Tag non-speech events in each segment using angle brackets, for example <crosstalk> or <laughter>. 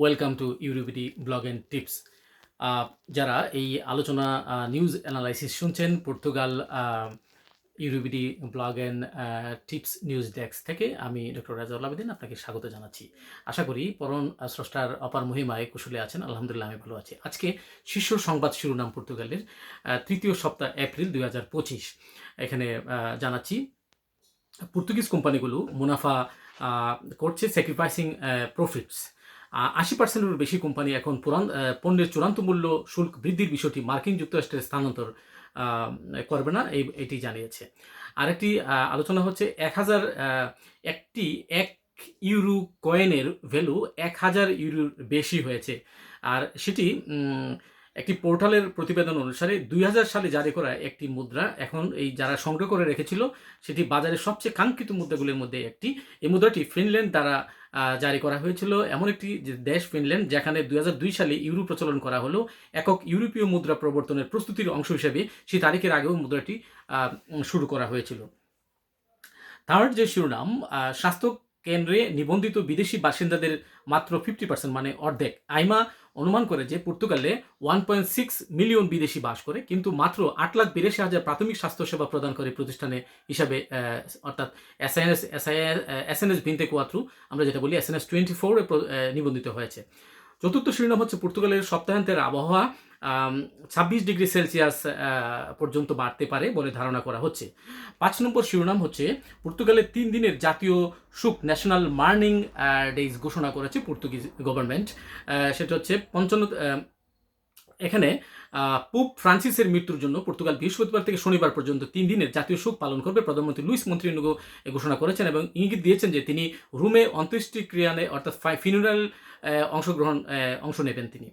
Welcome to ইউরিবিডি blog and tips যারা এই আলোচনা নিউজ অ্যানালাইসিস শুনছেন Portugal ইউরিবিডি blog and tips news desk থেকে আমি ডক্টর রাজাউল আবেদিন আপনাকে স্বাগত জানাচ্ছি। আশা করি পরম স্রষ্টার অপার মহিমায় কুশলে আছেন। আলহামদুলিল্লাহ, আমি ভালো আছি। আজকে শীর্ষ সংবাদ শিরোনাম পর্তুগালের তৃতীয় সপ্তাহ এপ্রিল দুই হাজার পঁচিশ। এখানে জানাচ্ছি, পর্তুগিজ কোম্পানিগুলো মুনাফা করছে স্যাক্রিফাইসিং প্রফিটস আশি পার্সেন্টেরও বেশি কোম্পানি এখন পুরান পণ্যের চূড়ান্ত মূল্য শুল্ক বৃদ্ধির বিষয়টি মার্কিন যুক্তরাষ্ট্রের স্থানান্তর করবে না, এই, এটি জানিয়েছে। আরেকটি আলোচনা হচ্ছে এক হাজার একটি এক ইউরো কয়েনের ভ্যালু এক হাজার ইউরোর বেশি হয়েছে। আর সেটি একটি পোর্টালের প্রতিবেদন অনুসারে দুই হাজার সালে জারি করা একটি মুদ্রা এখন এই যারা সংগ্রহ করে রেখেছিল, সেটি বাজারের সবচেয়ে কাঙ্ক্ষিত মুদ্রাগুলির মধ্যে একটি। এই মুদ্রাটি ফিনল্যান্ড দ্বারা জারি করা হয়েছিল। এমন একটি দেশ ফিনল্যান্ড, যেখানে দুই হাজার দুই সালে ইউরো প্রচলন করা হলো। একক ইউরোপীয় মুদ্রা প্রবর্তনের প্রস্তুতির অংশ হিসেবে সেই তারিখের আগেও মুদ্রাটি শুরু করা হয়েছিল। থার্ড যে শিরোনাম স্বাস্থ্য কেন্দ্রে নিবন্ধিত বিদেশি বাসিন্দাদের মাত্র ফিফটি পার্সেন্ট মানে অর্ধেক। আইমা অনুমান করে যে পর্তুগালে ওয়ান পয়েন্ট সিক্স মিলিয়ন বিদেশি বাস করে, কিন্তু মাত্র আট লাখ বিরাশি হাজার প্রাথমিক স্বাস্থ্যসেবা প্রদান করে প্রতিষ্ঠানে হিসাবে অর্থাৎ এসএনএস এসএনএস ভিনতে কোয়াত্রু আমরা যেটা বলি এসএনএস টোয়েন্টি ফোরে নিবন্ধিত হয়েছে। চতুর্থ শিরোনাম হচ্ছে পর্তুগালের সপ্তাহান্তের আবহাওয়া। ছাব্বিশ ডিগ্রি সেলসিয়াস পর্যন্ত বাড়তে পারে বলে ধারণা করা হচ্ছে। পাঁচ নম্বর শিরোনাম হচ্ছে পর্তুগালের তিন দিনের জাতীয় সুখ ন্যাশনাল মার্নিং ডেজ ঘোষণা করেছে পর্তুগিজ গভর্নমেন্ট। সেটা হচ্ছে পঞ্চান্ন এখানে পোপ ফ্রান্সিসের মৃত্যুর জন্য পর্তুগাল বৃহস্পতিবার থেকে শনিবার পর্যন্ত তিন দিনের জাতীয় শোক পালন করবে প্রধানমন্ত্রী লুইস মন্ত্রিনগো ঘোষণা করেছেন এবং ইঙ্গিত দিয়েছেন যে তিনি রুমে অন্ত্যেষ্টিক্রিয়ানে অর্থাৎ ফিনুরাল অংশগ্রহণ অংশ নেবেন তিনি।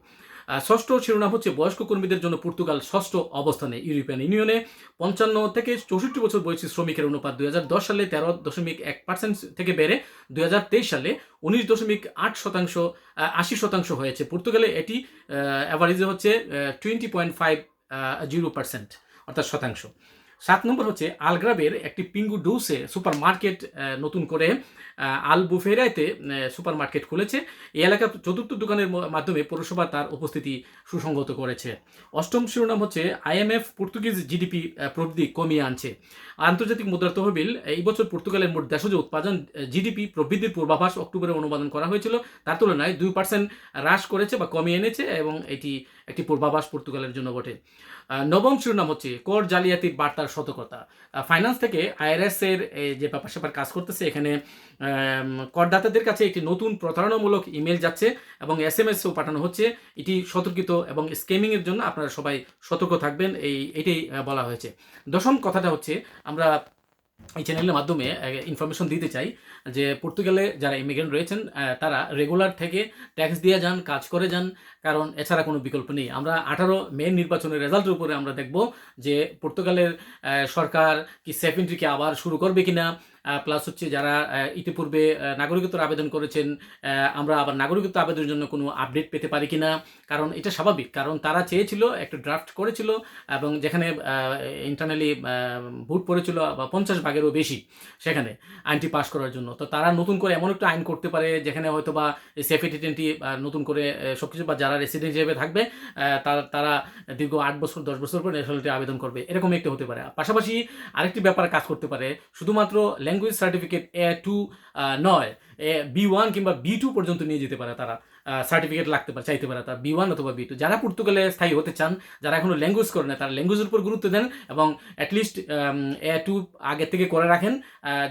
ষষ্ঠ শিরোনাম হচ্ছে বয়স্ক কর্মীদের জন্য পর্তুগাল ষষ্ঠ অবস্থানে ইউরোপিয়ান ইউনিয়নে। পঞ্চান্ন থেকে চৌষট্টি বছর বয়সী শ্রমিকের অনুপাত দু হাজার দশ সালে তেরো দশমিক এক পার্সেন্ট থেকে বেড়ে দু হাজার তেইশ সালে উনিশ দশমিক আট শতাংশ আশি শতাংশ হয়েছে। পর্তুগালে এটি অ্যাভারেজে হচ্ছে twenty point five zero percent অর্থাৎ শতাংশ। সাত নম্বর হচ্ছে আলগ্রাবের একটি পিঙ্গু ডোসে সুপার মার্কেট নতুন করে আল বুফেরাইতে সুপার মার্কেট খুলেছে। এই এলাকার চতুর্থ দোকানের মাধ্যমে পৌরসভা তার উপস্থিতি সুসংগত করেছে। অষ্টম শিরোনাম হচ্ছে আইএমএফ পর্তুগিজ জিডিপি প্রবৃদ্ধি কমিয়ে আনছে। আন্তর্জাতিক মুদ্রা তহবিল এই বছর পর্তুগালের মোট দেশজ উৎপাদন জিডিপি প্রবৃদ্ধির পূর্বাভাস অক্টোবরে অনুমোদন করা হয়েছিল। তার তুলনায় দুই পার্সেন্ট হ্রাস করেছে বা কমিয়ে এনেছে এবং এটি একটি পূর্বাভাস পর্তুগালের জন্য বটে। নবম শিরোনাম হচ্ছে কর জালিয়াতির বার্তার সতর্কতা। ফাইন্যান্স থেকে আইআরএস এর যে ব্যাপার স্যাপার কাজ করতেছে, এখানে করদাতাদের কাছে একটি নতুন প্রতারণামূলক ইমেল যাচ্ছে এবং এস এম এসও পাঠানো হচ্ছে। এটি সতর্কিত এবং স্কেমিংয়ের জন্য আপনারা সবাই সতর্ক থাকবেন। এই, এটাই বলা হয়েছে। দশম কথাটা হচ্ছে, আমরা এই চ্যানেলের মাধ্যমে ইনফরমেশন দিতে চাই যে পর্তুগালে যারা ইমিগ্রেন্ট রয়েছেন তারা রেগুলার থেকে ট্যাক্স দিয়ে যান, কাজ করে যান, কারণ এছাড়া কোনো বিকল্প নেই। আমরা আঠারো মে নির্বাচনের রেজাল্টের উপরে আমরা দেখব যে পর্তুগালের সরকার কি সেফ এন্ট্রিকে আবার শুরু করবে কিনা প্লাস হচ্ছে যারা ইতিপূর্বে নাগরিকত্বের আবেদন করেছেন আমরা আবার নাগরিকত্ব আবেদনের জন্য কোনো আপডেট পেতে পারি কি না কারণ এটা স্বাভাবিক, কারণ তারা চেয়েছিল, একটা ড্রাফট করেছিল এবং যেখানে ইন্টারনালি ভোট পড়েছিল বা পঞ্চাশ ভাগেরও বেশি সেখানে আইনটি পাশ করার জন্য। তো তারা নতুন করে এমন একটা আইন করতে পারে যেখানে হয়তো বা সেফটি টেনটি নতুন করে সব কিছু বা যারা রেসিডেন্ট হিসেবে থাকবে তারা তারা দীর্ঘ আট বছর, দশ বছর পর ন্যাশনালিটি আবেদন করবে। এরকম একটা হতে পারে। পাশাপাশি আরেকটি ব্যাপার কাজ করতে পারে। শুধুমাত্র ল্যাঙ্গুয়েজ সার্টিফিকেট এ টু নয় এ বি ওয়ান কিংবা বি টু পর্যন্ত নিয়ে যেতে পারে তারা। সার্টিফিকেট লাগতে পারে, চাইতে পারে তারা বি ওয়ান অথবা বি টু যারা পর্তুগালে স্থায়ী হতে চান, যারা এখনও ল্যাঙ্গুয়েজ করে না, তারা ল্যাঙ্গুয়েজের উপর গুরুত্ব দেন এবং অ্যাটলিস্ট এ টু আগে থেকে করে রাখেন।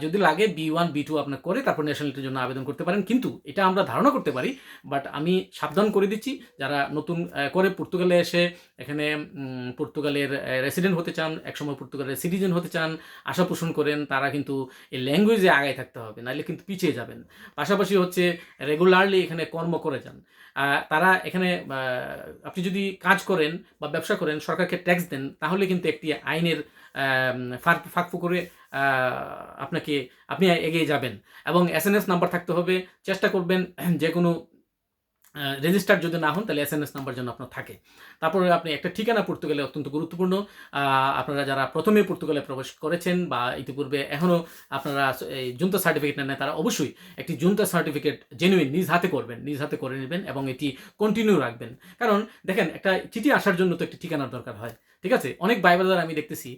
যদি লাগে বি ওয়ান বি টু আপনার করে তারপর ন্যাশনালিটির জন্য আবেদন করতে পারেন। কিন্তু এটা আমরা ধারণা করতে পারি বাট আমি সাবধান করে দিচ্ছি। যারা নতুন করে পর্তুগালে এসে এখানে পর্তুগালের রেসিডেন্ট হতে চান, একসময় পর্তুগালের সিটিজেন হতে চান, আশা পোষণ করেন, তারা কিন্তু এই ল্যাঙ্গুয়েজে আগায় থাকতে হবে, নাহলে কিন্তু পিছিয়ে যাবেন। পাশাপাশি হচ্ছে রেগুলারলি এখানে কর্ম করে যান। আহ, তারা এখানে আপনি যদি কাজ করেন বা ব্যবসা করেন সরকারকে ট্যাক্স দেন তাহলে কিন্তু একটি আইনের ফাঁক ফাঁক ফুকরে আপনাকে আপনি এগিয়ে যাবেন। এবং এস নাম্বার থাকতে হবে। চেষ্টা করবেন <clears throat> যে কোনো রেজিস্টার যদি না হন, তাহলে এস এম এস নাম্বার যেন আপনার থাকে। তারপরে আপনি একটা ঠিকানা পর্তুগালে অত্যন্ত গুরুত্বপূর্ণ। আপনারা যারা প্রথমে পর্তুগালে প্রবেশ করেছেন বা ইতিপূর্বে এখনও আপনারা এই জুনতা সার্টিফিকেট নেন তারা অবশ্যই একটি জুনতা সার্টিফিকেট জেনুইন নিজ হাতে করবেন, নিজ হাতে করে নেবেন এবং এটি কন্টিনিউ রাখবেন। কারণ দেখেন, একটা চিঠি আসার জন্য তো একটি ঠিকানার দরকার হয়, ঠিক আছে? অনেক বাইবাজার আমি দেখতেছি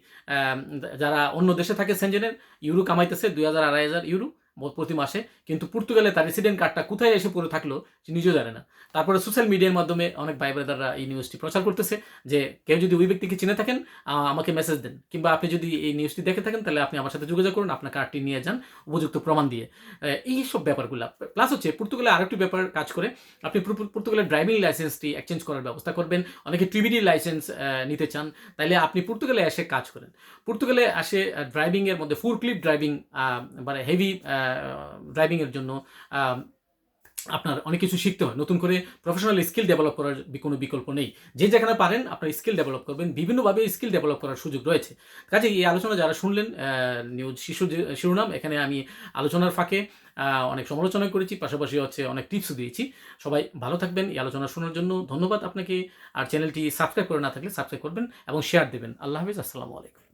যারা অন্য দেশে থাকে সেনজেনের ইউরো কামাইতেছে দুই হাজার আড়াই হাজার ইউরো। প্রতি মাসে। কিন্তু পর্তুগালে তার রেসিডেন্ট কার্ডটা কোথায় এসে পড়ে থাকল সে নিজেও জানে না। তারপরে সোশ্যাল মিডিয়ার মাধ্যমে অনেক ভাই ব্রাদাররা এই নিউজটি প্রচার করতেছে যে, কেউ যদি ওই ব্যক্তিকে চিনে থাকেন আমাকে মেসেজ দেন। কিংবা আপনি যদি এই নিউজটি দেখে থাকেন, তাহলে আপনি আমার সাথে যোগাযোগ করুন, আপনার কার্ডটি নিয়ে যান, উপযুক্ত প্রমাণ দিয়ে। এই সব ব্যাপারগুলো। প্লাস হচ্ছে, পর্তুগালে আরেকটি ব্যাপার কাজ করে। আপনি পর্তুগালের ড্রাইভিং লাইসেন্সটি এক্সচেঞ্জ করার ব্যবস্থা করবেন। অনেকে টিভিডি লাইসেন্স নিতে চান। তাইলে আপনি পর্তুগালে এসে কাজ করেন। পর্তুগালে আসে ড্রাইভিংয়ের মধ্যে ফুল ক্লিপ ড্রাইভিং মানে হেভি ড্রাইভিংয়ের জন্য আপনার অনেক কিছু শিখতে হয়। নতুন করে প্রফেশনাল স্কিল ডেভেলপ করার কোনো বিকল্প নেই। যে যেখানে পারেন, আপনার স্কিল ডেভেলপ করবেন। বিভিন্নভাবে স্কিল ডেভেলপ করার সুযোগ রয়েছে। কাজে এই আলোচনা যারা শুনলেন নিউজ শিশু শিরোনাম, এখানে আমি আলোচনার ফাঁকে অনেক সমালোচনা করেছি। পাশাপাশি হচ্ছে অনেক টিপসও দিয়েছি। সবাই ভালো থাকবেন। এই আলোচনা শোনার জন্য ধন্যবাদ আপনাকে। আর চ্যানেলটি সাবস্ক্রাইব করে না থাকলে সাবস্ক্রাইব করবেন এবং শেয়ার দেবেন। আল্লাহ হাফিজ। আসসালামু আলাইকুম।